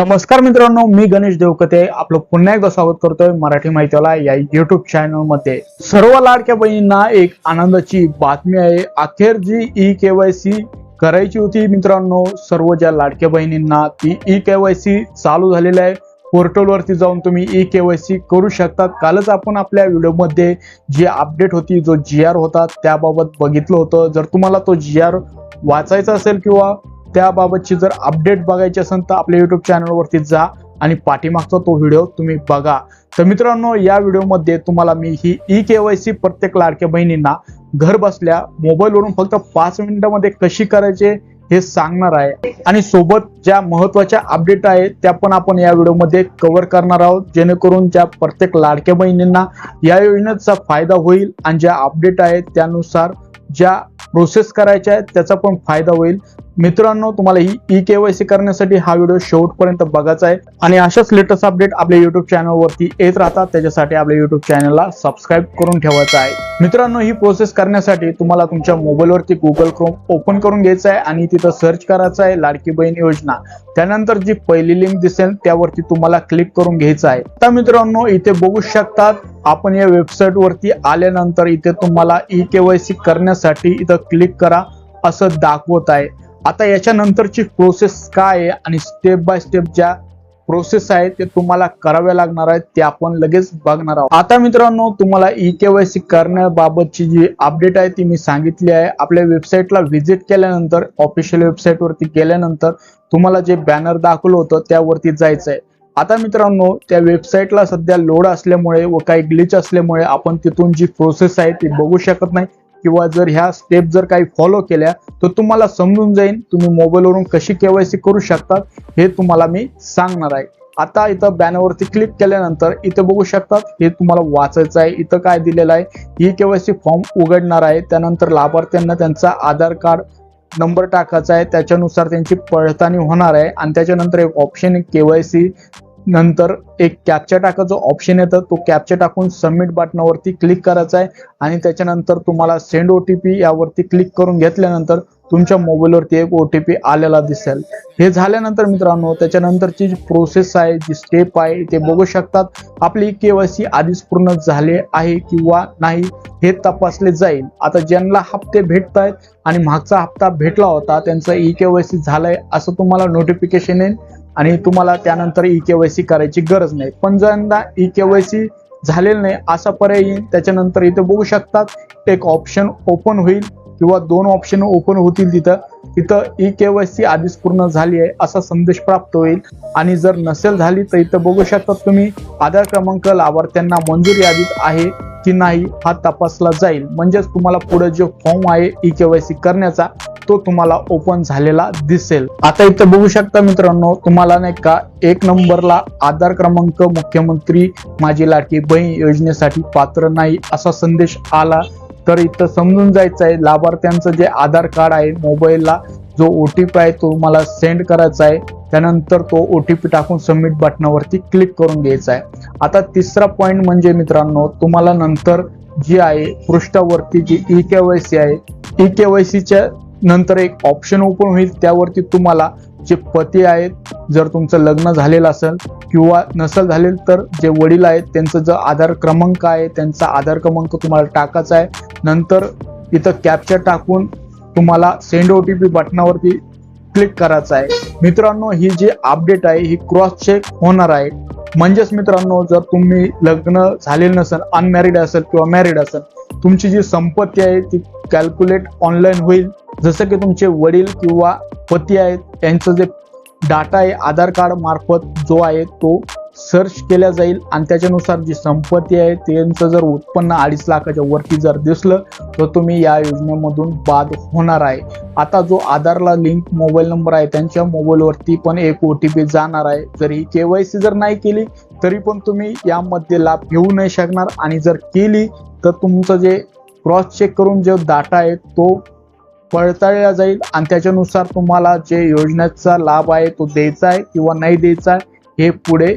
नमस्कार मित्रांनो मी गणेश देवकते. आपलं पुन्हा एकदा स्वागत करतोय मराठी माहितीला या युट्यूब चॅनलमध्ये. सर्व लाडक्या बहिणींना एक आनंदाची बातमी आहे. अखेर जी ई केवायसी करायची होती मित्रांनो. सर्व ज्या लाडक्या बहिणींना ती ई केवायसी चालू झालेली आहे. पोर्टलवरती जाऊन तुम्ही ई केवायसी करू शकतात कालच आपण आपल्या व्हिडिओमध्ये जी अपडेट होती जो जी आर होता त्याबाबत बघितलं होतं. जर तुम्हाला तो जी आर वाचायचा असेल किंवा त्याबाबतची जर अपडेट बघायची असेल तर आपल्या युट्यूब चॅनलवरती जा आणि पाठीमागचा तो व्हिडिओ तुम्ही बघा. तर मित्रांनो या व्हिडिओमध्ये तुम्हाला मी ही ई केवायसी प्रत्येक लाडक्या बहिणींना घर बसल्या मोबाईलवरून फक्त पाच मिनिटामध्ये कशी करायचे हे सांगणार आहे. आणि सोबत ज्या महत्त्वाच्या अपडेट आहेत त्या पण आपण या व्हिडिओमध्ये कव्हर करणार आहोत. जेणेकरून ज्या प्रत्येक लाडक्या बहिणींना या योजनेचा फायदा होईल आणि ज्या अपडेट आहेत त्यानुसार ज्या प्रोसेस करायच्या आहेत त्याचा पण फायदा होईल. मित्रांनो तुम्हाला ही ई केवायसी करण्यासाठी हा व्हिडिओ शेवटपर्यंत बघायचा आहे. आणि अशाच लेटेस्ट अपडेट आपल्या युट्यूब चॅनलवरती येत राहतात. त्याच्यासाठी आपल्या युट्यूब चॅनलला सबस्क्राईब करून ठेवायचं आहे. मित्रांनो ही प्रोसेस करण्यासाठी तुम्हाला तुमच्या मोबाईलवरती गुगल क्रोम ओपन करून घ्यायचं आहे आणि तिथं सर्च करायचं आहे लाडकी बहीण योजना. त्यानंतर जी पहिली लिंक दिसेल त्यावरती तुम्हाला क्लिक करून घ्यायचं आहे. तर मित्रांनो इथे बघू शकतात आपण या वेबसाईट वरती आल्यानंतर इथे तुम्हाला ई केवायसी करण्यासाठी इथं क्लिक करा असं दाखवत आहे. आता याच्यानंतरची प्रोसेस काय आहे आणि स्टेप बाय स्टेप ज्या प्रोसेस आहे ते तुम्हाला कराव्या लागणार आहेत ते आपण लगेच बघणार आहोत. आता मित्रांनो तुम्हाला ई केवायसी करण्याबाबतची जी अपडेट आहे ती मी सांगितली आहे. आपल्या वेबसाईटला व्हिजिट केल्यानंतर ऑफिशियल वेबसाईट वरती गेल्यानंतर तुम्हाला जे बॅनर दाखवलं होतं त्यावरती जायचं आहे आता मित्रांनो त्या वेबसाईटला सध्या लोड असल्यामुळे व काही ग्लिच असल्यामुळे आपण तिथून जी प्रोसेस आहे ती बघू शकत नाही. किंवा जर ह्या स्टेप जर काही फॉलो केल्या तर तुम्हाला समजून जाईल तुम्ही मोबाईलवरून कशी केवायसी करू शकतात हे तुम्हाला मी सांगणार आहे. आता इथं बॅनरवरती क्लिक केल्यानंतर इथं बघू शकतात हे तुम्हाला वाचायचं आहे. इथं काय दिलेलं आहे? ही केवायसी फॉर्म उघडणार आहे. त्यानंतर लाभार्थ्यांना त्यांचा आधार कार्ड नंबर टाकायचा आहे. त्याच्यानुसार त्यांची पडताळणी होणार आहे. आणि त्याच्यानंतर एक ऑप्शन केवायसी नंतर एक कॅप्चा टाकायचं ऑप्शन येतं. तो कॅप्चा टाकून सबमिट बटनावरती क्लिक करायचा आहे. आणि त्याच्यानंतर तुम्हाला सेंड ओ टी पी यावरती क्लिक करून घेतल्यानंतर तुमच्या मोबाईलवरती एक ओ टी पी आलेला दिसेल. हे झाल्यानंतर मित्रांनो त्याच्यानंतरची जी प्रोसेस आहे जी स्टेप आहे ते बघू शकतात. आपली केवायसी आधीच पूर्ण झाले आहे किंवा नाही हे तपासले जाईल. आता ज्यांना हप्ते भेटत आहेत आणि मागचा हप्ता भेटला होता त्यांचं ई केवायसी झालाय असं तुम्हाला नोटिफिकेशन येईल. आणि तुम्हाला त्यानंतर ई केवायसी करायची गरज नाही. पण ज्यांना ई केवायसी झालेलं नाही असा पर्याय येईल. त्याच्यानंतर इथे बघू शकतात एक ऑप्शन ओपन होईल किंवा दोन ऑप्शन ओपन होतील तिथं. तिथं ई केवायसी आधीच पूर्ण झाली आहे असा संदेश प्राप्त होईल. आणि जर नसेल झाली तर इथं बघू शकतात तुम्ही आधार क्रमांक लाभार्थ्यांना मंजूर यादीत आहे की नाही हा तपासला जाईल. म्हणजेच तुम्हाला पुढे जो फॉर्म आहे ई केवायसी करण्याचा तो तुम्हाला ओपन झालेला दिसेल. आता इथं बघू शकता मित्रांनो तुम्हाला नाही का एक नंबरला आधार क्रमांक मुख्यमंत्री माझी लाडकी बहीण योजनेसाठी पात्र नाही असा संदेश आला तर इथं समजून जायचं आहे लाभार्थ्यांचं जे आधार कार्ड आहे मोबाईलला जो ओ टी पी आहे तो मला सेंड करायचा आहे. त्यानंतर तो ओ टी पी टाकून सबमिट बटनावरती क्लिक करून घ्यायचा आहे. आता तिसरा पॉईंट म्हणजे मित्रांनो तुम्हाला नंतर जी आहे पृष्ठावरती जी ई केवायसी आहे ई केवायसीच्या नंतर एक ऑप्शन ओपन होईल त्यावरती तुम्हाला जे पती आहेत जर तुमचं लग्न झालेलं असेल किंवा नसेल झालेलं तर जे वडील आहेत त्यांचं जो आधार क्रमांक आहे त्यांचा आधार क्रमांक तुम्हाला टाकायचा आहे. नंतर इथं कॅप्चर टाकून तुम्हाला सेंड ओ टी पी बटनावरती क्लिक करायचं आहे. मित्रांनो ही जी अपडेट आहे ही क्रॉस चेक होणार आहे. म्हणजेच मित्रांनो जर तुम्ही लग्न झालेलं नसेल अनमॅरिड असेल किंवा मॅरिड असेल तुमची जी संपत्ती आहे ती कॅल्क्युलेट ऑनलाईन होईल. जसं की तुमचे वडील किंवा पती आहेत यांचं जे डाटा आहे आधार कार्ड मार्फत जो आहे तो सर्च केला जाईल. आणि त्याच्यानुसार जी संपत्ती आहे त्यांचं जर उत्पन्न अडीच लाखाच्या वरती जर दिसलं तर तुम्ही या योजनेमधून बाद होणार आहे. आता जो आधारला लिंक मोबाईल नंबर आहे त्यांच्या मोबाईलवरती पण एक ओ टी पी जाणार आहे. जर ही केवायसी जर नाही केली तरी पण तुम्ही यामध्ये लाभ घेऊ नाही शकणार. आणि जर केली तर तुमचं जे क्रॉस चेक करून जो डाटा आहे तो पडताळला जाईल. आणि त्याच्यानुसार तुम्हाला जे योजनेचा लाभ आहे तो द्यायचा आहे किंवा नाही द्यायचा आहे हे पुढे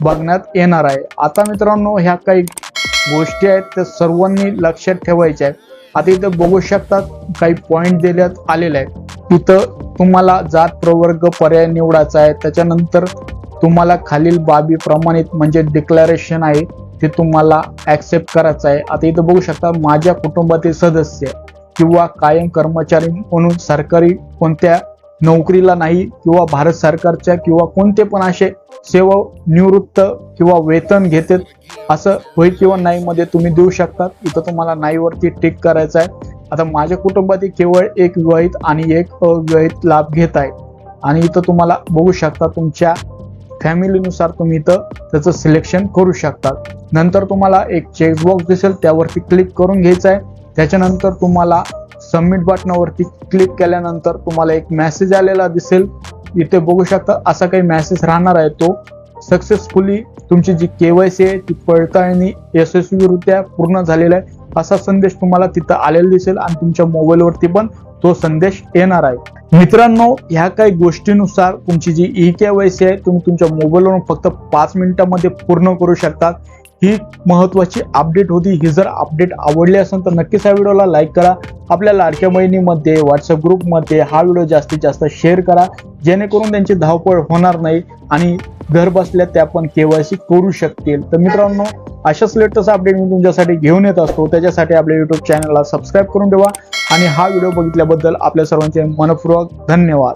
बघण्यात येणार आहे. आता मित्रांनो ह्या काही गोष्टी आहेत त्या सर्वांनी लक्षात ठेवायच्या आहेत. आता इथं बघू शकतात काही पॉईंट देण्यात आलेले आहेत. इथं तुम्हाला जात प्रवर्ग पर्याय निवडायचा आहे. त्याच्यानंतर तुम्हाला खालील बाबी प्रमाणित म्हणजे डिक्लरेशन आहे ते तुम्हाला ऍक्सेप्ट करायचं आहे. आता इथं बघू शकता माझ्या कुटुंबातील सदस्य किंवा कायम कर्मचारी म्हणून सरकारी कोणत्या नोकरीला नाही किंवा भारत सरकारच्या किंवा कोणते पण असे सेवा निवृत्त किंवा वेतन घेते असं होय किंवा नाही मध्ये तुम्ही देऊ शकतात. इथं तुम्हाला नाहीवरती टिक करायचं आहे. आता माझ्या कुटुंबातील केवळ एक विवाहित आणि एक अविवाहित लाभ घेत आहे. आणि इथं तुम्हाला बघू शकता तुमच्या फॅमिलीनुसार तुम्ही इथं त्याचं सिलेक्शन करू शकता नंतर तुम्हाला एक चेकबॉक्स दिसेल त्यावरती क्लिक करून घ्यायचं आहे त्याच्यानंतर तुम्हाला सबमिट बटनावरती क्लिक केल्यानंतर तुम्हाला एक मेसेज आलेला दिसेल. इथे बघू शकता असा काही मेसेज राहणार आहे तो. सक्सेसफुली तुमची जी केवायसी आहे ती पडताळणी यशस्वीरित्या पूर्ण झालेला आहे. असा संदेश तुम्हाला तिथं आलेला दिसेल आणि तुमच्या मोबाईलवरती पण तो संदेश येणार आहे. मित्रांनो ह्या काही गोष्टीनुसार तुमची जी ई केवायसी आहे तुम्ही तुमच्या मोबाईलवरून फक्त पाच मिनिटांमध्ये पूर्ण करू शकतात ही महत्वाची अपडेट होती. ही जर अपडेट आवडली असेल तर नक्कीच या व्हिडिओला लाईक करा. आपल्या लाडक्या बहिणीमध्ये व्हॉट्सअप ग्रुपमध्ये हा व्हिडिओ जास्तीत जास्त शेअर करा. जेणेकरून त्यांची धावपळ होणार नाही आणि घर बसल्या त्या पण केवायसी करू शकतील. तर मित्रांनो अशाच लेटेस्ट अपडेट मी तुमच्यासाठी घेऊन येत असतो. त्याच्यासाठी आपल्या युट्यूब चॅनलला सबस्क्राईब करून ठेवा. आणि हा व्हिडिओ बघितल्याबद्दल आपल्या सर्वांचे मनपूर्वक धन्यवाद.